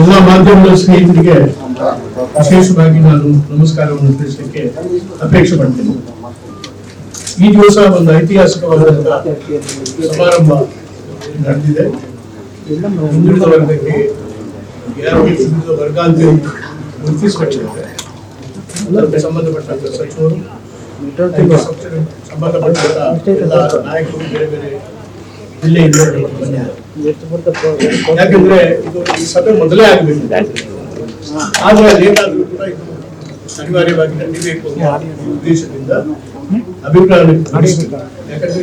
ಎಲ್ಲ ಮಾಧ್ಯಮದ ಸ್ನೇಹಿತರಿಗೆ ವಿಶೇಷವಾಗಿ ನಾನು ನಮಸ್ಕಾರವನ್ನು ತಿಳಿಸಲಿಕ್ಕೆ ಅಪೇಕ್ಷೆ ಪಡ್ತೇನೆ ಈ ದಿವಸ ಒಂದು ಐತಿಹಾಸಿಕವಾದಂತಹ ಸಮಾರಂಭ ನಡೆದಿದೆ. ಹಿಂದುಳಿದ ವರ್ಗಕ್ಕೆ ಯಾರು ಹಿಂದುಳಿದ ವರ್ಗ ಅಂತ ಅದಕ್ಕೆ ಸಂಬಂಧಪಟ್ಟಂತ ಸಚಿವರು ಎಲ್ಲ ನಾಯಕರು, ಬೇರೆ ಬೇರೆ ಜಿಲ್ಲೆಯಿಂದ ಬಂದಿದ್ದಾರೆ. ಯಾಕಂದ್ರೆ ಇದು ಈ ಸಭೆ ಮೊದಲೇ ಆಗಬೇಕು ಆದ್ರೆ ಲೇಟ್ ಆದ್ರೂ ಕೂಡ ಇದು ಅನಿವಾರ್ಯವಾಗಿ ನಡೀಬೇಕು ಉದ್ದೇಶದಿಂದ ಅಭಿಪ್ರಾಯ. ಯಾಕಂದ್ರೆ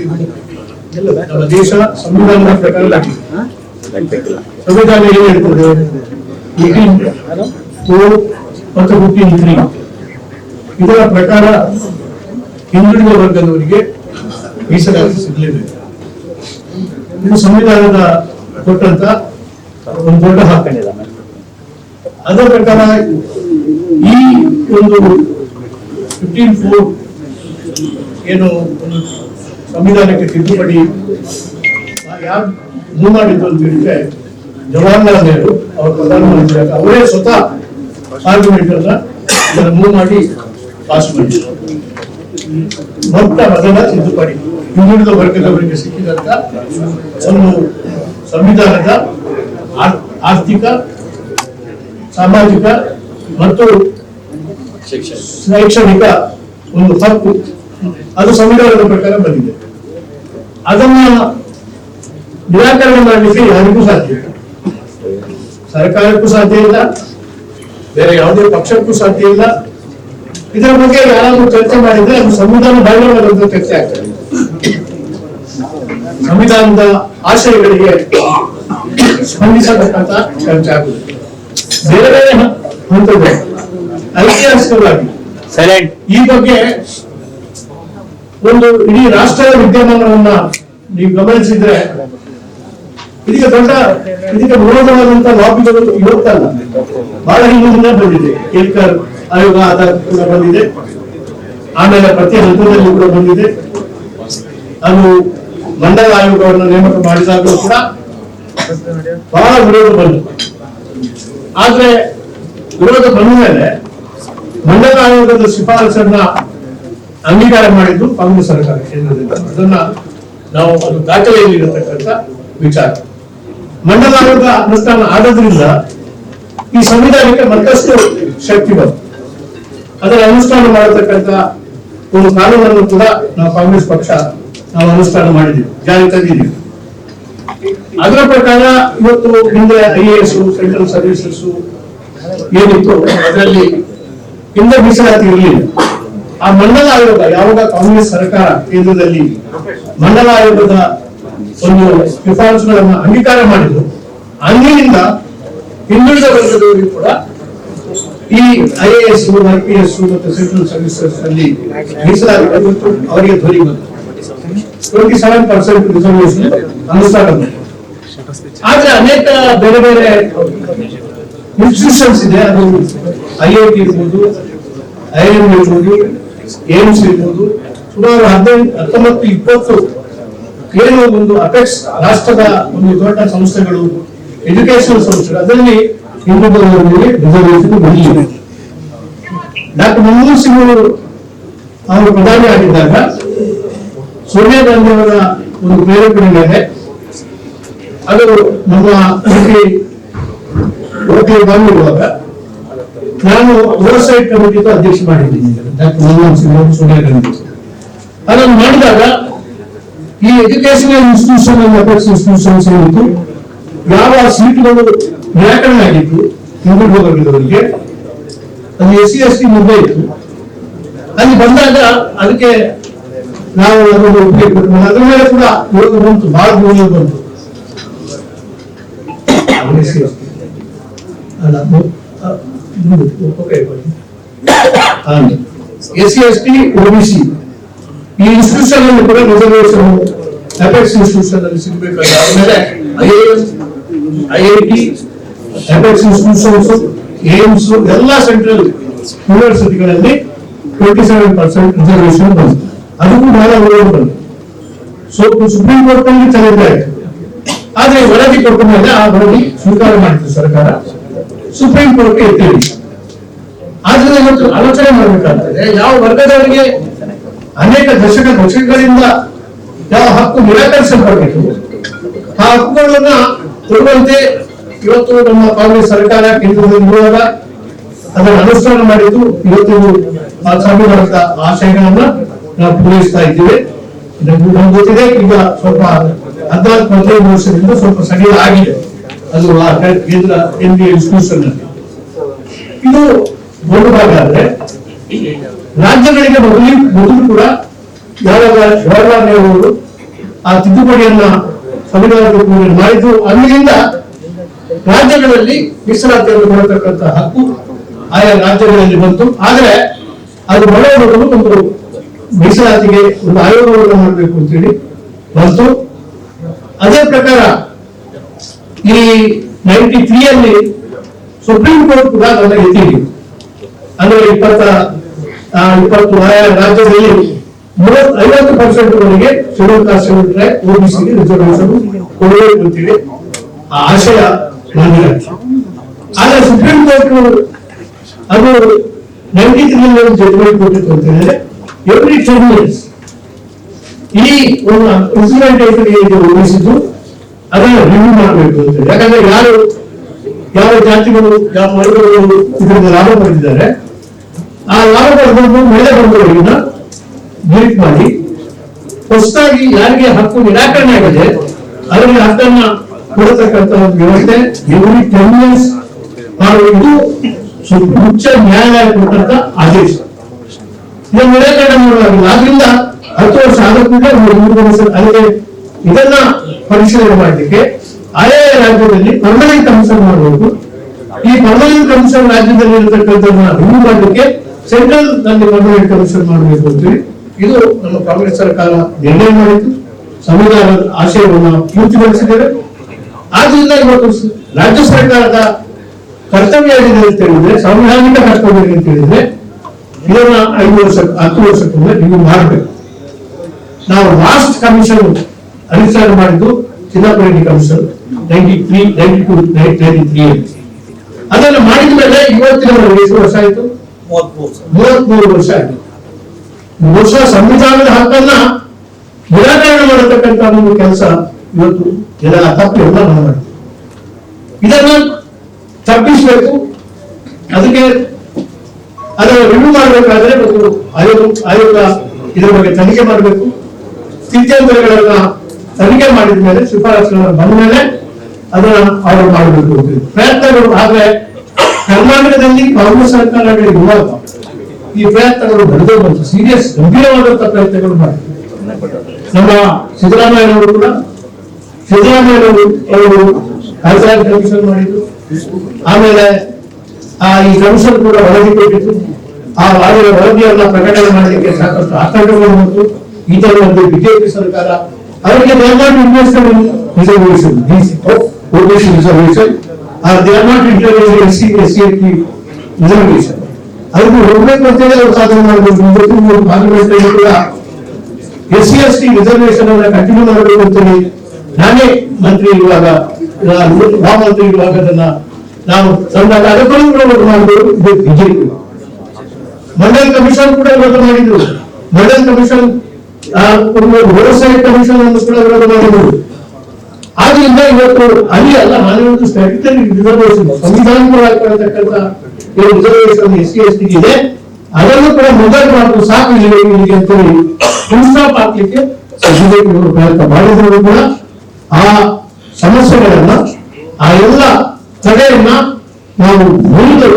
ನಮ್ಮ ದೇಶ ಸಂವಿಧಾನದ ಪ್ರಕಾರ ಸಂವಿಧಾನ ಏನು ಹೇಳ್ತದೆ? ಮತ್ತು ಫಿಫ್ಟೀನ್ ತ್ರೀ ಇದರ ಪ್ರಕಾರ ಹಿಂದುಳಿದ ವರ್ಗದವರಿಗೆ ಮೀಸಲಾತಿ ಸಿಗಲೇಬೇಕು. ಇದು ಸಂವಿಧಾನದ ಕೊಟ್ಟಂತ ಒಂದು ದೊಡ್ಡ ಹಕ್ಕು ಅದರ ಪ್ರಕಾರ ಈ ಒಂದು ಫಿಫ್ಟೀನ್ ಫೋರ್ ಏನು ಒಂದು ಸಂವಿಧಾನಕ್ಕೆ ತಿದ್ದುಪಡಿ ಯಾರು ಮೂವ್ ಮಾಡಿದ್ದು ಅಂತ ಹೇಳಿದ್ರೆ ಜವಾಹರ್ಲಾಲ್ ನೆಹರು ಅವರು ಪ್ರಧಾನಮಂತ್ರಿ ಅವರೇ ಸ್ವತಃ ಆರ್ಗ್ಯುಮೆಂಟ್ ಅನ್ನ ಇದನ್ನು ಮೂವ್ ಮಾಡಿ ಪಾಸ್ ಮಾಡಿದ್ರು. ಮೊತ್ತ ಮೊದಲ ತಿದ್ದುಪಡಿ. ಹಿಂದುಳಿದ ವರ್ಗದವರಿಗೆ ಸಿಕ್ಕಿದಂತ ಒಂದು ಸಂವಿಧಾನದ ಆರ್- ಆರ್ಥಿಕ, ಸಾಮಾಜಿಕ ಮತ್ತು ಶೈಕ್ಷಣಿಕ ಒಂದು ಹಕ್ಕು ಅದು ಸಂವಿಧಾನದ ಪ್ರಕಾರ ಬಂದಿದೆ. ಅದನ್ನ ನಿರಾಕರಣೆ ಮಾಡಲಿಕ್ಕೆ ಯಾರಿಗೂ ಸಾಧ್ಯ ಇಲ್ಲ. ಸರ್ಕಾರಕ್ಕೂ ಸಾಧ್ಯ ಇಲ್ಲ, ಬೇರೆ ಯಾವುದೇ ಪಕ್ಷಕ್ಕೂ ಸಾಧ್ಯ ಇಲ್ಲ. ಇದರ ಬಗ್ಗೆ ಯಾರಾದ್ರೂ ಚರ್ಚೆ ಮಾಡಿದ್ರೆ ಅದು ಸಂವಿಧಾನ ಬಾಹಿರವಾದಂತ ಚರ್ಚೆ ಆಗ್ತದೆ. ಸಂವಿಧಾನದ ಆಶಯಗಳಿಗೆ ಸ್ಪಂದಿಸತಕ್ಕಂತ ಚರ್ಚೆ ಆಗುತ್ತೆ ಬೇರೆ ಬೇರೆ ಹಂತದ್ದು ಐತಿಹಾಸಿಕವಾಗಿ ಈ ಬಗ್ಗೆ ಒಂದು ಇಡೀ ರಾಷ್ಟ್ರದ ವಿದ್ಯಮಾನವನ್ನ ನೀವು ಗಮನಿಸಿದ್ರೆ ಇದಕ್ಕೆ ದೊಡ್ಡ ಇದಕ್ಕೆ ವಿರೋಧವಾದಂತ ಲಾಬಿಗಳು ಇವತ್ತಲ್ಲ. ಬಹಳ ಹಿಂದಿನಿಂದ ಬಂದಿದೆ. ಕೇಳ್ಕರ್ ಆಯೋಗ ಆಧಾರ ಕೂಡ ಬಂದಿದೆ. ಆಮೇಲೆ ಪ್ರತಿ ಹಂತದಲ್ಲಿ ಕೂಡ ಬಂದಿದೆ. ಅದು ಮಂಡಲ ಆಯೋಗವನ್ನು ನೇಮಕ ಮಾಡಿದಾಗಲೂ ಕೂಡ ಬಹಳ ವಿರೋಧ ಬಂತು ಆದ್ರೆ ವಿರೋಧ ಬಂದ ಮೇಲೆ ಮಂಡಲ ಆಯೋಗದ ಶಿಫಾರಸನ್ನ ಅಂಗೀಕಾರ ಮಾಡಿದ್ದು ಕಾಂಗ್ರೆಸ್ ಸರ್ಕಾರ ಕೇಂದ್ರದಿಂದ. ಅದನ್ನ ನಾವು ಅದು ದಾಖಲೆಯಲ್ಲಿ ಇರತಕ್ಕಂತ ವಿಚಾರ. ಮಂಡಲ ಆಯೋಗ ಅನುಷ್ಠಾನ ಆಗೋದ್ರಿಂದ ಈ ಸಂವಿಧಾನಕ್ಕೆ ಮತ್ತಷ್ಟು ಶಕ್ತಿ ಬಂತು. ಅದರ ಅನುಷ್ಠಾನ ಮಾಡತಕ್ಕಂತ ಒಂದು ಕಾನೂನನ್ನು ಕೂಡ ನಾವು ಕಾಂಗ್ರೆಸ್ ಪಕ್ಷ ನಾವು ಅನುಷ್ಠಾನ ಮಾಡಿದ್ದೀವಿ ಜಾರಿ ತಂದಿದ್ದೀವಿ. ಅದರ ಪ್ರಕಾರ ಇವತ್ತು ಹಿಂದೆ I A S central services ಏನಿತ್ತು ಅದರಲ್ಲಿ ಹಿಂದೆ ಮೀಸಲಾತಿ ಇರಲಿಲ್ಲ. ಆ ಮಂಡಲ ಆಯೋಗ, ಯಾವಾಗ ಕಾಂಗ್ರೆಸ್ ಸರ್ಕಾರ ಕೇಂದ್ರದಲ್ಲಿ ಮಂಡಲ ಆಯೋಗದ ಒಂದು ಶಿಫಾರಸುಗಳನ್ನು ಅಂಗೀಕಾರ ಮಾಡಿದ್ರು, ಅಂದಿನಿಂದ ಹಿಂದುಳಿದ ವರ್ಗದವರಿಗೆ ಕೂಡ ಈ I A S I P S ಮತ್ತು ಸೆಂಟ್ರಲ್ ಸರ್ವಿಸಸ್ ಅಲ್ಲಿ ಮೀಸಲಾತಿ ಅವರಿಗೆ ಧ್ವನಿ ಬಂತು. ಟ್ವೆಂಟಿ ಪರ್ಸೆಂಟ್ ರಿಸರ್ವೇಶನ್ ಅನುಷ್ಠಾನ ಆದ್ರೆ ಅನೇಕ ಬೇರೆ ಬೇರೆ ಇನ್ಸ್ಟಿಟ್ಯೂಷನ್ಸ್ ಇದೆ. ಅದು ಐ ಐ ಟಿ ಇರ್ಬೋದು ಐ ಎಂ ಇರ್ಬೋದು ಏಮ್ಸ್ ಇರ್ಬೋದು. ಸುಮಾರು ಹದಿನೈದು, ಹತ್ತೊಂಬತ್ತು, ಇಪ್ಪತ್ತು ಏನು ಒಂದು ಅಪೆಕ್ಸ್ ರಾಷ್ಟ್ರದ ಒಂದು ದೊಡ್ಡ ಸಂಸ್ಥೆಗಳು ಎಜುಕೇಶನ್ ಸಂಸ್ಥೆಗಳು, ಅದರಲ್ಲಿ ಹಿಂದುಳಿದವರಿಗೆ ರಿಸರ್ವೇಶನ್ ಬಂದಿದೆ. ಡಾಕ್ಟರ್ ಮನಮೋಹನ್ ಸಿಂಗ್ ಅವರು ಅವರು ಪ್ರಧಾನಿ ಆಗಿದ್ದಾಗ ಸೋನಿಯಾ ಗಾಂಧಿ ಅವರ ಒಂದು ಪ್ರೇರೇಪಣೆ ಮೇಲೆ. ಅದು ನಮ್ಮ ಓಕೆ ಬಂದಿರುವಾಗ ನಾನು ಓವರ್ಸೈಟ್ ಕಮಿಟಿ ಅಧ್ಯಕ್ಷ ಮಾಡಿದ್ದೀನಿ. ಮನಮೋಹನ್ ಸಿಂಗ್ ಅವರು, ಸೋನಿಯಾ ಗಾಂಧಿ. ಅದನ್ನು ಮಾಡಿದಾಗ ಈ ಎಜುಕೇಶನಲ್ ಇನ್ಸ್ಟಿಟ್ಯೂಷನ್ ಅಪೆಕ್ಸ್ ಇನ್ಸ್ಟಿಟ್ಯೂಷನ್ಸ್ ಏನಿತ್ತು ಯಾವ ಸೀಟುಗಳು ನಿರಾಕರಣೆ ಆಗಿತ್ತು ಹಿಂದುಳಿದ ವರ್ಗದವರಿಗೆ ಅದು ಎಸ್ ಸಿ ಎಸ್ ಟಿ ಮುಂದೆ ಇತ್ತು. ಅಲ್ಲಿ ಬಂದಾಗ ಅದಕ್ಕೆ ನಾವು ಅದನ್ನು ಒಪ್ಪಿಗೆ ಕೊಟ್ಟು ಅದ್ರ ಮೇಲೆ ಕೂಡ ವಿರೋಧ ಬಂತು ಬಹಳ ವಿರೋಧ ಬಂತು ಅಲ್ಲ S C S T OBC ಈ ಇನ್ಸ್ಟಿಟ್ಯೂಷನ್ ಅಲ್ಲಿ ಕೂಡ ರಿಸರ್ವೇಶನ್ ಅಪೆಕ್ಸ್ ಇನ್ಸ್ಟಿಟ್ಯೂಷನ್ ಅಲ್ಲಿ ಸಿಗಬೇಕಾದ್ರೆ ಆದ್ಮೇಲೆ I I I T apex institutions AIIMS ಎಲ್ಲ ಸೆಂಟ್ರಲ್ ಯೂನಿವರ್ಸಿಟಿಗಳಲ್ಲಿ ಟ್ವೆಂಟಿ ಸೆವೆನ್ ಪರ್ಸೆಂಟ್ ರಿಸರ್ವೇಶನ್ ಬಂತು ಅದಕ್ಕೂ ಬಹಳ ವಿರೋಧ ಬಂತು ಸೊ ಸುಪ್ರೀಂ ಕೋರ್ಟ್ನಲ್ಲಿ ಚಲಿತ ಆಯ್ತು ಆದ್ರೆ ವರದಿ ಕೊಟ್ಟ ಮೇಲೆ ಆ ವರದಿ ಸ್ವೀಕಾರ ಮಾಡಿತು ಸರ್ಕಾರ. ಸುಪ್ರೀಂ ಕೋರ್ಟ್ ಎತ್ತಿರಿ. ಆದ್ರೆ ಇವತ್ತು ಆಲೋಚನೆ ಮಾಡಬೇಕಾಗ್ತದೆ, ಯಾವ ವರ್ಗದವರಿಗೆ ಅನೇಕ ದಶಕ ದಶಕಗಳಿಂದ ಯಾವ ಹಕ್ಕು ನಿರಾಕರಿಸಲ್ಪಟ್ಟಿತು ಆ ಹಕ್ಕುಗಳನ್ನ ಕೊಡುವಂತೆ ಇವತ್ತು ನಮ್ಮ ಕಾಂಗ್ರೆಸ್ ಸರ್ಕಾರ ಕೇಂದ್ರದಲ್ಲಿ ಇರುವಾಗ ಅದನ್ನು ಅನುಷ್ಠಾನ ಮಾಡಿದ್ದು ಇವತ್ತು ಸಂವಿಧಾನದ ಆಶಯಗಳನ್ನ ನಾವು ಪೂರೈಸ್ತಾ ಇದ್ದೀವಿ. ನಮ್ಗೆ ಗೊತ್ತಿದೆ ಈಗ ಸ್ವಲ್ಪ ಹದಿನಾಲ್ಕು ಹದಿನೈದು ವರ್ಷದಿಂದ ಸ್ವಲ್ಪ ಸಡಿಲ ಆಗಿದೆ. ಅದು ಆ ಕೇಂದ್ರ ಕೇಂದ್ರೀಯ ಇನ್ಸ್ಟಿಟ್ಯೂಷನ್ ಇದು ಒಂದು ಭಾಗ ಆದ್ರೆ ರಾಜ್ಯಗಳಿಗೆ ಮೊದಲು ಮೊದಲು ಕೂಡ ಯಾವಾಗ ಜವಾಹರ್ಲಾಲ್ ನೆಹರು ಅವರು ಆ ತಿದ್ದುಪಡಿಯನ್ನ ಸಂವಿಧಾನದ ಮಾಡಿದ್ದು, ಅಲ್ಲಿಂದ ರಾಜ್ಯಗಳಲ್ಲಿ ಮೀಸಲಾತಿಯನ್ನು ಮಾಡತಕ್ಕಂತ ಹಕ್ಕು ಆಯಾ ರಾಜ್ಯಗಳಲ್ಲಿ ಬಂತು. ಆದ್ರೆ ಅದು ಬರೋ ಒಂದು ಮೀಸಲಾತಿಗೆ ಒಂದು ಆಯೋಗವನ್ನು ಮಾಡಬೇಕು ಅಂತೇಳಿ ಬಂತು ಅದೇ ಪ್ರಕಾರ ಈ ನೈಂಟಿ ತ್ರೀ ಅಲ್ಲಿ ಸುಪ್ರೀಂ ಕೋರ್ಟ್ ಕೂಡ ಅದನ್ನ ಎತ್ತಿದೆ. ಅಂದ್ರೆ ಇಪ್ಪತ್ತ ಇಪ್ಪತ್ತು ರಾಜ್ಯದಲ್ಲಿ ಮೂವತ್ ಐವತ್ತು ಪರ್ಸೆಂಟ್ ವರೆಗೆ ಶೆಡ್ಯೂಲ್ ಕಾಸ್ಟ್ ಶೆಡ್ಯೂಲ್ ಓಬಿಸಿಗೆ ರಿಸರ್ವೇಶನ್ ಕೊಡಬೇಕು ಅಂತೇಳಿ ಆ ಆಶಯ ಮಂದಿರಾಯ್ತು ಆದ್ರೆ ಸುಪ್ರೀಂ ಕೋರ್ಟ್ ಅದು ನೈಂಟಿ ತ್ರೀ ಜಡ್ಜ್ಮೆಂಟ್ ಕೊಟ್ಟಿತ್ತು ಅಂತ ಹೇಳಿದ್ರೆ ಎವ್ರಿ ಟೆನ್ ಇಯರ್ಸ್ ಈ ಒಂದು ಇಂಪ್ಲಿಮೆಂಟೇಷನ್ ಏನು ಉಳಿಸಿದ್ದು ಅದನ್ನು ರಿವ್ಯೂ ಮಾಡಬೇಕು ಅಂತ. ಯಾಕಂದ್ರೆ ಯಾರು, ಯಾವ ಜಾತಿಗಳು, ಯಾವ ವರ್ಗಗಳು ಇದರಿಂದ ಲಾಭ ಪಡೆದಿದ್ದಾರೆ, ಆ ಲಾಭ ಪಡೆದನ್ನು ಮೇಲೆ ಬಂದವರಿಗಿನ ಡಿಲೀಟ್ ಮಾಡಿ, ಹೊಸದಾಗಿ ಯಾರಿಗೆ ಹಕ್ಕು ನಿರಾಕರಣೆ ಆಗಿದೆ ಅವರಿಗೆ ಹಕ್ಕನ್ನ ಕೊಡತಕ್ಕಂತ ಒಂದು ವ್ಯವಸ್ಥೆ ಎವ್ರಿ ಟೆನ್ ಇಯರ್ಸ್ ಮಾಡುವುದು ಉಚ್ಚ ನ್ಯಾಯಾಲಯ ಕೊಟ್ಟಂತ ಆದೇಶ. ಇದನ್ನು ನಿರಾಕರಣೆ ಮಾಡುವಾಗಿಲ್ಲ ಆದ್ರಿಂದ ಹತ್ತು ವರ್ಷ ವರ್ಷ ಅಲ್ಲಿಗೆ ಇದನ್ನ ಪರಿಶೀಲನೆ ಮಾಡಲಿಕ್ಕೆ ಆಯಾ ರಾಜ್ಯದಲ್ಲಿ ಪರ್ಮನೆಂಟ್ ಕಮಿಷನ್ ಮಾಡಬೇಕು. ಈ ಪರ್ಮನೆಂಟ್ ಕಮಿಷನ್ ರಾಜ್ಯದಲ್ಲಿ ಇರತಕ್ಕಂಥದ್ದನ್ನ ರಿವ್ಯೂ ಮಾಡಲಿಕ್ಕೆ ಸೆಂಟ್ರಲ್ನಲ್ಲಿ ಪರ್ಮನೆಂಟ್ ಕಮಿಷನ್ ಮಾಡಬೇಕು ಅಂತೇಳಿ ಇದು ನಮ್ಮ ಕಾಂಗ್ರೆಸ್ ಸರ್ಕಾರ ನಿರ್ಣಯ ಮಾಡಿತು ಸಂವಿಧಾನ ಆಶಯವನ್ನು ಪೂರ್ತಿಗೊಳಿಸಿದ್ದೇವೆ. ಆದ್ರಿಂದ ಇವತ್ತು ರಾಜ್ಯ ಸರ್ಕಾರದ ಕರ್ತವ್ಯ ಏನಿದೆ ಅಂತ ಹೇಳಿದ್ರೆ, ಸಂವಿಧಾನಿಕ ಕರ್ತವ್ಯ ಅಂತ ಹೇಳಿದ್ರೆ ಇದನ್ನ ಐದು ವರ್ಷ ಹತ್ತು ವರ್ಷಕ್ಕೊಮ್ಮೆ ನೀವು ಮಾಡಬೇಕು. ನಾವು ಲಾಸ್ಟ್ ಕಮಿಷನ್ ಅನುಷ್ಠಾನ ಮಾಡಿದ್ದು ಚಿದಾಪುರಿ commission ninety three ninety two ninety three ಅದನ್ನು ಮಾಡಿದ ಮೇಲೆ ಇವತ್ತಿನವರೆಗೆ ಎಷ್ಟು ವರ್ಷ ಆಯ್ತು? ಮೂವತ್ಮೂರು ವರ್ಷ ಆಯಿತು. ವರ್ಷ ಸಂವಿಧಾನದ ಹಕ್ಕನ್ನ ನಿರಾಕರಣೆ ಮಾಡತಕ್ಕಂತ ಒಂದು ಕೆಲಸ ಇವತ್ತು ಎಲ್ಲ ತಪ್ಪು ಎಲ್ಲ ನಾವು ಮಾಡ್ತೀವಿ ಇದನ್ನ ತಪ್ಪಿಸಬೇಕು. ಅದಕ್ಕೆ ಅದನ್ನು ರಿವ್ಯೂ ಮಾಡಬೇಕಾದ್ರೆ ಒಂದು ಆಯೋಗ ಆಯೋಗ ಇದರ ಬಗ್ಗೆ ತನಿಖೆ ಮಾಡಬೇಕು. ಸ್ಥಿತ್ಯಂತರಗಳನ್ನ ತನಿಖೆ ಮಾಡಿದ ಮೇಲೆ ಶಿಫಾರಸುಗಳನ್ನು ಬಂದ ಮೇಲೆ ಅದನ್ನ ಅವರು ಮಾಡಬೇಕು. ಪ್ರಯತ್ನಗಳು ಆದ್ರೆ ಕರ್ನಾಟಕದಲ್ಲಿ ಕಾಂಗ್ರೆಸ್ ಸರ್ಕಾರಗಳು ಇರುವಾಗ ಈ ಪ್ರಯತ್ನಗಳು ನಡೆದೇ ಬಂತು. ಸೀರಿಯಸ್ ಗಂಭೀರವಾದಂತಹ ಪ್ರಯತ್ನಗಳು ಮಾಡಿದ್ರು. ನಮ್ಮ ಸಿದ್ದರಾಮಯ್ಯನವರು ಕೂಡ, ಸಿದ್ದರಾಮಯ್ಯನವರು ಅವರು ಕಮಿಷನ್ ಮಾಡಿದ್ರು. ಆಮೇಲೆ ಆ, ಈ ಕೂಡ ವರದಿ ಕೊಟ್ಟಿತ್ತು ಆ ವರದಿಯ ವರದಿಯನ್ನ ಪ್ರಕಟಣೆ ಮಾಡಲಿಕ್ಕೆ ಸಾಕಷ್ಟು ಆತಂಕಗಳು ಮತ್ತು ಈ ತರ ಒಂದು ಬಿಜೆಪಿ ಸರ್ಕಾರ ಅವರಿಗೆ ದೇ ಆರ್ ಆ OBC interview S C S C reservation ಅದಕ್ಕೆ ಹೋಗ್ಬೇಕು ಅಂತೇಳಿ ಅವರು ಸಾಧನೆ ಮಾಡಬೇಕು. ಇವತ್ತು ಪಾರ್ಲಿಮೆಂಟ್ ಕೂಡ S C, S T reservation ಅನ್ನ ಕಂಟಿನ್ಯೂ ಮಾಡಬೇಕು ಅಂತೇಳಿ ನಾನೇ ಮಂತ್ರಿ ಇರುವಾಗ ಮಹಾಮಂತ್ರಿ ಮಂತ್ರಿ ಇರುವಾಗ ಅದನ್ನ ನಾವು ಅದಕ್ಕೂ ಕೂಡ vote ಮಾಡಿದ್ರು ಬಿಜೆಪಿ ಮಂಡಲ್ ಕಮಿಷನ್ ಕೂಡ ವಿರೋಧ ಮಾಡಿದ್ರು. ಮಂಡಲ್ ಕಮಿಷನ್ ಒಂದು ಓವರ್ಸೈಟ್ ಕಮಿಷನ್ ಅನ್ನು ಕೂಡ ವಿರೋಧ ಮಾಡಿದ್ರು. ಆದ್ರಿಂದ ಇವತ್ತು ಅಲ್ಲಿ ಅಲ್ಲ ನಾನಿವತ್ತು ಸ್ಟ್ಯಾಟ್ಯುಟರಿ ರಿಸರ್ವೇಷನ್ ಏನು reservation S C, S T ಇದೆ. ಅದನ್ನು ಕೂಡ ಮೊದಲು ಮಾಡಿದ್ರು ಸಾಕು ಇಲ್ಲಿ ಇಲ್ಲಿಗೆ ಅಂತೇಳಿ ಸ್ಟಾಪ್ ಹಾಕ್ಲಿಕ್ಕೆ ಬಿಜೆಪಿ ಅವರು ಪ್ರಯತ್ನ ಮಾಡಿದ್ರು ಕೂಡ. ಆ ಸಮಸ್ಯೆಗಳನ್ನ, ಆ ಎಲ್ಲ ತಡೆಯನ್ನ ನಾವು ಮುಂದೆ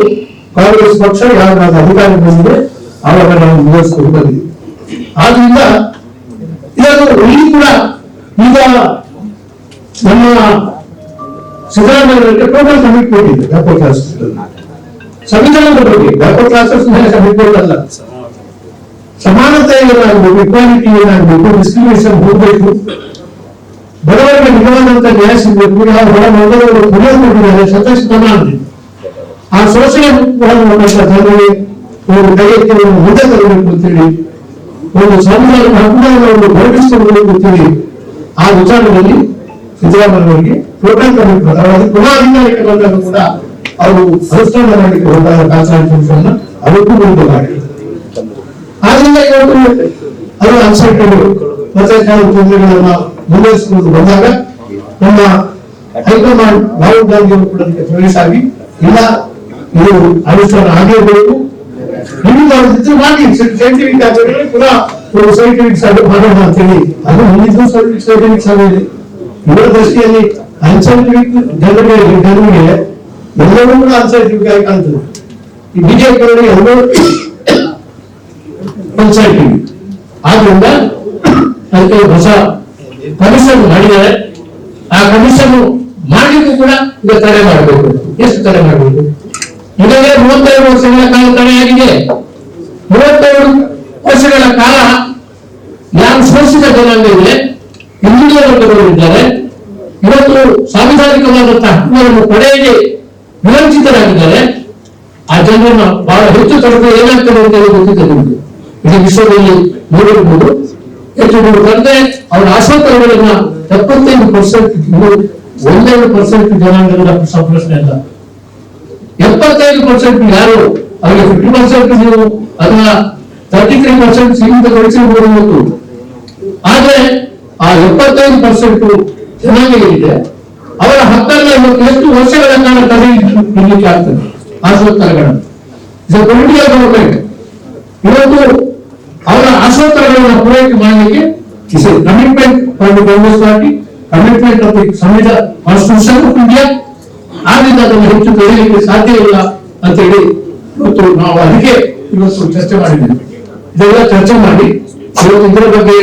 ಕಾಂಗ್ರೆಸ್ ಪಕ್ಷ ಯಾರಾದ ಅಧಿಕಾರಿ ಬಂದಿದೆ ಆವಾಗ ನಾವು ಮುಗಿಸ್ಕೊಂಡು ಬಂದಿದ್ದೀವಿ ಆದ್ರಿಂದ ಇದನ್ನು ಇಲ್ಲಿ ಕೂಡ ಈಗ ನಮ್ಮ ಸಿದ್ದರಾಮಯ್ಯ ಟೋಟಲ್ ಕಮಿಟ್ಮೆಂಟ್ ಇದೆ ಡಾಕ್ಟರ್ ಕ್ಲಾಸಸ್ ಸಂವಿಧಾನದ ಬಗ್ಗೆ ಡಾಕ್ಟರ್ ಕ್ಲಾಸಸ್ ಮೇಲೆ ಕಮಿಟ್ಮೆಂಟ್ ಅಲ್ಲ. ಸಮಾನತೆ ಏನಾಗಬೇಕು ಇಕ್ವಾಲಿಟಿ ಏನಾಗಬೇಕು ಡಿಸ್ಕ್ರಿಮಿನೇಷನ್ ಹೋಗಬೇಕು. ನಿಜವಾದಂತ ನ್ಯಾಯ ಸಿಗಬೇಕು ಯಾವ ಬಡ ವರ್ಗದವರು ಕೊನೆ ಸಂತೋಷ ಸಮಾನತೆ ಆ ಶೋಷಣೆ ಜನರಿಗೆ ಒಂದು ಕೈ ಎತ್ತಿ ಒಂದು ಮುಂದೆ ತರಬೇಕು ಒಂದು ಅಂತೇಳಿ ಆ ವಿಚಾರದಲ್ಲಿ ಸಿದ್ದರಾಮಯ್ಯವರಿಗೆ ಅವರು ಪುನಃ ಅಧಿಕಾರಕ್ಕೆ ಬಂದಾಗ ಕೂಡ ಅವರು ಅನುಷ್ಠಾನ ಮಾಡಲಿಕ್ಕೆ ಹೋದಾಗ ಕಾನ್ಸಂಟ್ರೇಷನ್ ಅದಕ್ಕೂ ಮುಂದೆ ಮಾಡಿ ಆದ್ರಿಂದ ಇವತ್ತು ಅದು ಕೆಲವು ತೊಂದರೆಗಳನ್ನ ಮುಂದುವರಿಸಿಕೊಂಡು ಬಂದಾಗ ನಮ್ಮ ಹೈಕಮಾಂಡ್ ರಾಹುಲ್ ಗಾಂಧಿ ಅವರು ಕೂಡ ಪ್ರವೇಶ ಆಗಿ ಇಲ್ಲ ಇದು ಅನುಷ್ಠಾನ ಆಗಿರಬೇಕು ಒಂದು ದೃಷ್ಟಿಯಲ್ಲಿ ಜನರಿಗೆ ಅನ್ಸೈಂಟಿಫಿಕ್ ಆಗಿ ಕಾಣ್ತದೆ. ಈ ಬಿಜೆಪಿ ಎಲ್ಲರೂ ಅನ್ಸೈಂಟಿಫಿಕ್. ಆದ್ರಿಂದ ಅದಕ್ಕೆ ಹೊಸ ಕಮಿಷನ್ ಮಾಡಿದ್ದಾರೆ. ಆ ಕಮಿಷನ್ ಮಾಡಲಿಕ್ಕೂ ಕೂಡ ಈಗ ತಡೆ ಮಾಡಬೇಕು. ಎಷ್ಟು ತಡೆ ಮಾಡಬೇಕು? ಇದೇ ಮೂವತ್ತೈದು ವರ್ಷಗಳ ಕಾಲ ತಡೆಯಾಗಿದೆ ಮೂವತ್ತೈದು ವರ್ಷಗಳ ಕಾಲ ಯಾರು ಶೋಷಿತ ಜನಾಂಗ ಇದೆ. ಹಿಂದುಳಿದ ವರ್ಗದವರು ಇದ್ದಾರೆ. ಇವತ್ತು ಸಾಂವಿಧಾನಿಕವಾದಂತಹ ಹಕ್ಕುಗಳನ್ನು ಪಡೆಯದೆ ವಿವಂಚಿತರಾಗಿದ್ದಾರೆ. ಆ ಜನರನ್ನು ಬಹಳ ಹೆಚ್ಚು ತಡೆದು ಏನಾಗ್ತದೆ ಅಂತ ಹೇಳಿ ಗೊತ್ತಿದೆ ಇಡೀ ವಿಶ್ವದಲ್ಲಿ ನೋಡಿರ್ಬೋದು. ಹೆಚ್ಚು ಬಂದೆ ತಂದೆ ಅವರ ಆಶೋತ್ತರಗಳನ್ನ ಎಪ್ಪತ್ತೈದು ಪರ್ಸೆಂಟ್ ಒಂದೆರಡು ಪರ್ಸೆಂಟ್ ಜನಾಂಗದ ಪ್ರಶ್ನೆ ಅಲ್ಲ. ಎಪ್ಪತ್ತೈದು ಪರ್ಸೆಂಟ್ ಯಾರು? ಅವರಿಗೆ ಫಿಫ್ಟಿ ಪರ್ಸೆಂಟ್ ನೀವು ಅದನ್ನ ತರ್ಟಿ ತ್ರೀ ಪರ್ಸೆಂಟ್ ಸೀಮಿತಗೊಳಿಸಿರ್ಬೋದು ಇವತ್ತು ಆದ್ರೆ ಆ ಎಪ್ಪತ್ತೈದು ಪರ್ಸೆಂಟ್ ಜನಾಂಗ ಏನಿದೆ ಅವರ ಹಕ್ಕನ್ನ ಇವತ್ತು ಎಷ್ಟು ವರ್ಷಗಳ ಕಾಲ ತಡೆ ಇಡ್ಲಿಕ್ಕೆ ಆಗ್ತದೆ? ಆಶೋತ್ತರಗಳನ್ನು. ಇದು ಪೊಲಿಟಿಕಲ್ ಗವರ್ಮೆಂಟ್ ಇವತ್ತು ಅವರ ಆಶೋತ್ತರಗಳನ್ನು ಪೂರೈಕೆ ಮಾಡಲಿಕ್ಕೆ commitment for Congress party commitment of the ಸಂವಿಧಾನ ಕಾನ್ಸ್ಟಿಟ್ಯೂಷನ್ ಆಫ್ ಇಂಡಿಯಾ ಆದ್ರಿಂದ ಅದನ್ನು ಹೆಚ್ಚು ತೆರೆಯಲಿಕ್ಕೆ ಸಾಧ್ಯ ಇಲ್ಲ ಅಂತ ಹೇಳಿ ಇವತ್ತು ನಾವು ಅದಕ್ಕೆ ಇವತ್ತು ಚರ್ಚೆ ಮಾಡಿದ್ದೇವೆ. ಇದೆಲ್ಲ ಚರ್ಚೆ ಮಾಡಿ, ಇವತ್ತು ಇದರ ಬಗ್ಗೆ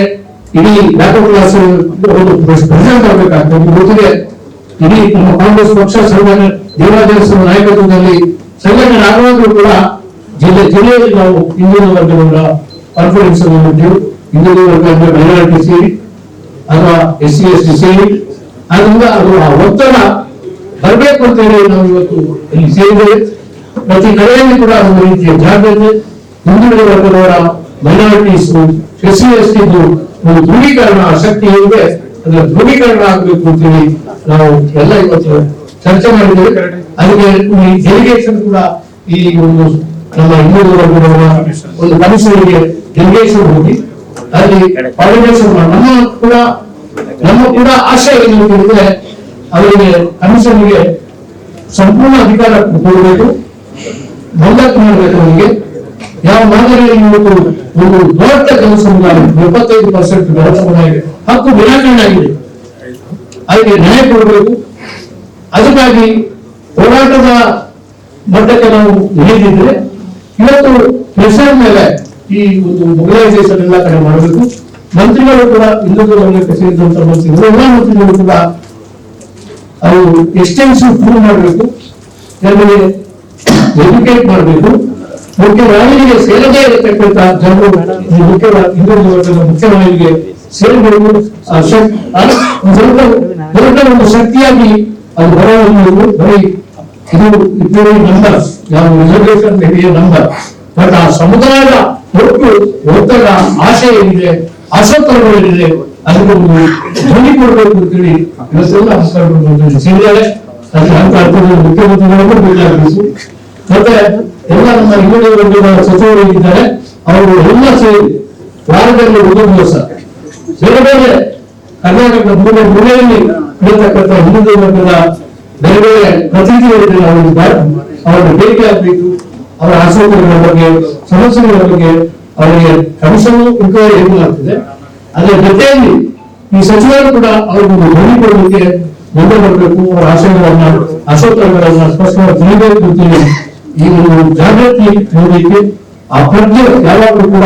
ಇಡೀ ವ್ಯಾಪಕ ಕ್ಲಾಸ್ ಪ್ರೆಸೆಂಟ್ ಆಗಬೇಕಾಗ್ತದೆ ಗೊತ್ತಿದೆ ಇಡೀ ನಮ್ಮ ಕಾಂಗ್ರೆಸ್ ಪಕ್ಷ, ಸಂಘಟನೆ ದೇವಾದೇವಸ್ಥಾನ ನಾಯಕತ್ವದಲ್ಲಿ ಸಂಘಟನೆ ಆಗುವಾಗಲೂ ಕೂಡ ಜಿಲ್ಲೆ ಜಿಲ್ಲೆಯಲ್ಲಿ ನಾವು ಹಿಂದಿನ ವರ್ಗದವರ ಕಾನ್ಫರೆನ್ಸ್ ಅನ್ನು ಮಾಡಿದ್ದೆವು ಹಿಂದುಳಿದ ವರ್ಗ ಅಂದ್ರೆ ಮೈನಾರಿಟಿ ಸೇರಿ, ಅಥವಾ ಎಸ್ ಸಿ ಎಸ್ ಟಿ ಸೇರಿ ಆದ್ರಿಂದ ಅದು ಆ ಒತ್ತಡ ಬರಬೇಕು ಅಂತ ಹೇಳಿ ನಾವು ಇವತ್ತು ಇಲ್ಲಿ ಸೇರಿದ್ದೇವೆ. ಪ್ರತಿ ಕಡೆಯಲ್ಲಿ ಕೂಡ ಒಂದು ರೀತಿಯ ಜಾಗ್ರತೆ ಹಿಂದುಳಿದ ವರ್ಗದವರ minorities S C S T ಒಂದು ಧ್ರುವೀಕರಣ ಶಕ್ತಿ ಏನಿದೆ ಅದರ ಧ್ರುವೀಕರಣ ಆಗಬೇಕು ಅಂತ ಹೇಳಿ ನಾವು ಎಲ್ಲ ಇವತ್ತು ಚರ್ಚೆ ಮಾಡಿದ್ದೇವೆ. ಅದಕ್ಕೆ ಈ ಡೆಲಿಗೇಷನ್ ಕೂಡ ಈ ಒಂದು ನಮ್ಮ ಹಿಂದುಳಿದ ವರ್ಗದವರ ಒಂದು ಕಮಿಷನ್ಗೆ ಡೆಲಿಗೇಷನ್ ಹೋಗಿ ಅಲ್ಲಿ ಕೋಆರ್ಡಿನೇಷನ್ ನಮ್ಮ ಕೂಡ ನಮ್ಮ ಕೂಡ ಆಶಯ ಏನು ಹೇಳಿದ್ರೆ, ಅವರಿಗೆ ಕಮಿಷನ್ಗೆ ಸಂಪೂರ್ಣ ಅಧಿಕಾರ ಕೊಡಬೇಕು. ಮಂಡಕ್ ಮಾಡಬೇಕು ಅವರಿಗೆ. ಯಾವ ಮಾದರಿಯಲ್ಲಿ ಇವತ್ತು ಒಂದು ದೊಡ್ಡ ಕೆಲಸ ಎಪ್ಪತ್ತೈದು ಪರ್ಸೆಂಟ್ ಜನಸಮುದಾಯಕ್ಕೆ ಹಕ್ಕು ನಿರಾಕರಣೆ ಆಗಿದೆ. ಅದಕ್ಕೆ ನ್ಯಾಯ ಕೊಡಬೇಕು. ಅದಕ್ಕಾಗಿ ಹೋರಾಟದ ಮಟ್ಟಕ್ಕೆ ನಾವು ಇಳಿದಿದ್ರೆ, ಇವತ್ತು ಪ್ರೆಷರ್ ಮೇಲೆ ಈ ಒಂದು ಮೊಬಿಲೈಸೇಷನ್ ಎಲ್ಲ ಕಡೆ ಮಾಡಬೇಕು. ಮಂತ್ರಿಗಳು ಕೂಡ ಇನ್ನೊಂದು ವರ್ಗಕ್ಕೆ ಸೇರಿದಂತ ಮಂತ್ರಿಗಳು ಎಲ್ಲ ಮಂತ್ರಿಗಳು ಕೂಡ ಅದು ಎಕ್ಸ್ಟೆನ್ಸಿವ್ ಪ್ರೂವ್ ಮಾಡಬೇಕು. ಜನರಿಗೆ ಎಜುಕೇಟ್ ಮಾಡಬೇಕು. ಮುಖ್ಯವಾಹಿನಿಗೆ ಸೇರದೇ ಇರತಕ್ಕಂತ ಜನರು ಹಿಂದುಳಿದ ವರ್ಗದ ಮುಖ್ಯವಾಹಿನಿಗೆ ಸೇರಬೇಕು ಒಂದು ದೊಡ್ಡ ಒಂದು ಶಕ್ತಿಯಾಗಿ ಅದು ಬರೋದು ಬರೀ ಇದು ಇಬ್ಬರು ನಂಬರ್. ಯಾವ ರಿಸರ್ವೇಶನ್ ಹಿರಿಯ ನಂಬರ್. ಬಟ್ ಆ ಸಮುದಾಯದ ಒಟ್ಟು ಒತ್ತಡ ಆಸೆ ಏನಿದೆ ಆಸಕ್ತರುಗಳೇನಿದೆ ಅದಕ್ಕೆ ಒಂದು ಧ್ವನಿ ಕೊಡಬೇಕು ಅಂತೇಳಿ ಇವತ್ತೆಲ್ಲ ಸೇರಿದ್ದಾರೆ ಅದಕ್ಕೆ ಅಂತ ಅರ್ಥದಲ್ಲಿ ಮುಖ್ಯಮಂತ್ರಿಗಳನ್ನು ಭೇಟಿಯಾಗಿಸಿ ಮತ್ತೆ ಎಲ್ಲ ನಮ್ಮ ಹಿನ್ನೆಲೆ ವರ್ಗದ ಸಚಿವರು ಇದ್ದಾರೆ ಅವರು ಎಲ್ಲ ಸೇರಿ ವಾರದಲ್ಲಿ ಒಂದು ದಿವಸ, ಬೇರೆ ಬೇರೆ ಕರ್ನಾಟಕದ ಮೂಲೆ ಮೂಲೆಯಲ್ಲಿ ಇರತಕ್ಕಂಥ ಹಿಂದುಳಿದ ವರ್ಗದ ಬೇರೆ ಬೇರೆ ಪ್ರತಿನಿಧಿಗಳಿದ್ದಾರೆ ಅವರಿಗೆ ಅವರನ್ನು ಭೇಟಿಯಾಗಬೇಕು ಅವರ ಆಸಕ್ತಿಗಳ ಬಗ್ಗೆ ಸಮಸ್ಯೆಗಳ ಬಗ್ಗೆ ಅವರಿಗೆ ಕಮಿಷನ್ ಇನ್ಕ್ವೈರಿ ಇರಲಾಗ್ತದೆ ಅದರ ಜೊತೆಯಲ್ಲಿ ಈ ಸಚಿವರು ಕೂಡ ಅವ್ರಿಗೊಂದು ಧ್ವನಿ ಕೊಡಲಿಕ್ಕೆ ಮುಂದೆ ಬರಬೇಕು, ಅವರ ಆಶಯಗಳನ್ನ ಅಶೋಕಗಳನ್ನ ಸ್ಪಷ್ಟವಾಗಿ ತಿಳಿಬೇಕು ಅಂತೇಳಿ ಈ ಒಂದು ಜಾಗೃತಿ ನೋಡಲಿಕ್ಕೆ ಆ ಪ್ರಜ್ಞೆ ಯಾವಾಗಲೂ ಕೂಡ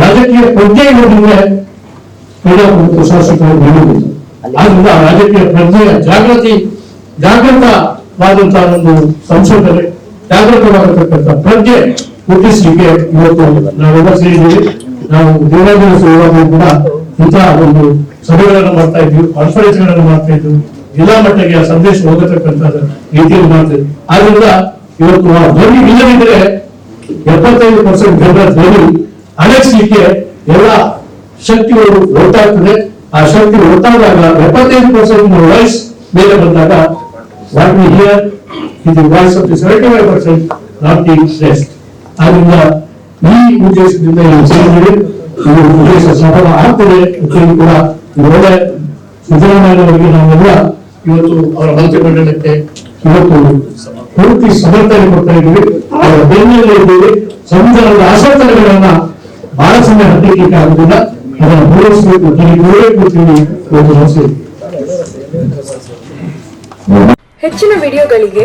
ರಾಜಕೀಯ ಪ್ರಜ್ಞೆ ಇರೋದ್ರಿಂದ ಕ್ರೀಡಾಪಟು ಶಾಸಕರು ಬೆಳೆಯುವುದು ಆದ್ರಿಂದ ರಾಜಕೀಯ ಪ್ರಜ್ಞೆಯ ಜಾಗೃತಿ, ಜಾಗೃತವಾದಂತಹ ಒಂದು ಸಂಶೋಧನೆ ಜಾಗೃತವಾಗಿರ್ತಕ್ಕಂಥ ಪ್ರಜ್ಞೆ ಹುಟ್ಟಿಸ್ಲಿಕ್ಕೆ ಇವತ್ತು ನಾವೆಲ್ಲ ಸೇರಿದ್ದೀವಿ ನಾವು ದೇವಾಲಯ ಸೇವಾಗೂ ಕೂಡ ಇಂತಹ ಒಂದು ಸಭೆಗಳನ್ನು ಮಾಡ್ತಾ ಇದ್ವಿ ಕಾನ್ಫರೆನ್ಸ್ಗಳನ್ನು ಮಾಡ್ತಾ ಇದ್ವಿ. ಜಿಲ್ಲಾ ಮಟ್ಟಕ್ಕೆ ಆ ಸಂದೇಶ ಹೋಗತಕ್ಕಂತ ರೀತಿಯಲ್ಲಿ ಮಾಡ್ತಾ ಇದ್ವಿ. ಆದ್ರಿಂದ ಇವತ್ತು ಆ ಧ್ವನಿ ಇಲ್ಲದಿದ್ರೆ ಎಪ್ಪತ್ತೈದು ಪರ್ಸೆಂಟ್ ಜನರ ಧ್ವನಿ ಅಣಗಿಸ್ಲಿಕ್ಕೆ ಎಲ್ಲ ಶಕ್ತಿಗಳು ಒಟ್ಟಾಗ್ತದೆ ಆ ಶಕ್ತಿ ಒಟ್ಟಾದಾಗ ಎಪ್ಪತ್ತೈದು ಪರ್ಸೆಂಟ್ ವಾಯ್ಸ್ ಮೇಲೆ ಬಂದಾಗ ವಾಟ್ ವಿ ಹಿಯರ್ ಇದು voice of the seventy five percent not the rest ಆದ್ರಿಂದ ಈ ಉದ್ದೇಶದಿಂದ ಈ ಉದ್ದೇಶ ಸಫಲ ಆಗ್ತದೆ ಅಂತೇಳಿ ಕೂಡ ಒಳ್ಳೆ ಸಿದ್ದರಾಮಯ್ಯನವರಿಗೆ ನಾವೆಲ್ಲ ಇವತ್ತು ಅವರ ಮಂತ್ರಿಮಂಡಲಕ್ಕೆ ಇವತ್ತು ಪೂರ್ತಿ ಸಮರ್ಥನೆ ಕೊಡ್ತಾ ಇದ್ದೀವಿ. ಬೆನ್ನಲ್ಲಿ ಇದ್ದೀವಿ ಸಂವಿಧಾನದ ಬಹಳ ಸಮಯ ಆಗುದಿಲ್ಲ ಅದನ್ನು ಪೂರೈಸಬೇಕು ಹೆಚ್ಚಿನ ವಿಡಿಯೋಗಳಿಗೆ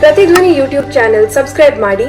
ಪ್ರತಿಧ್ವನಿ ಯೂಟ್ಯೂಬ್ ಚಾನೆಲ್ ಸಬ್ಸ್ಕ್ರೈಬ್ ಮಾಡಿ.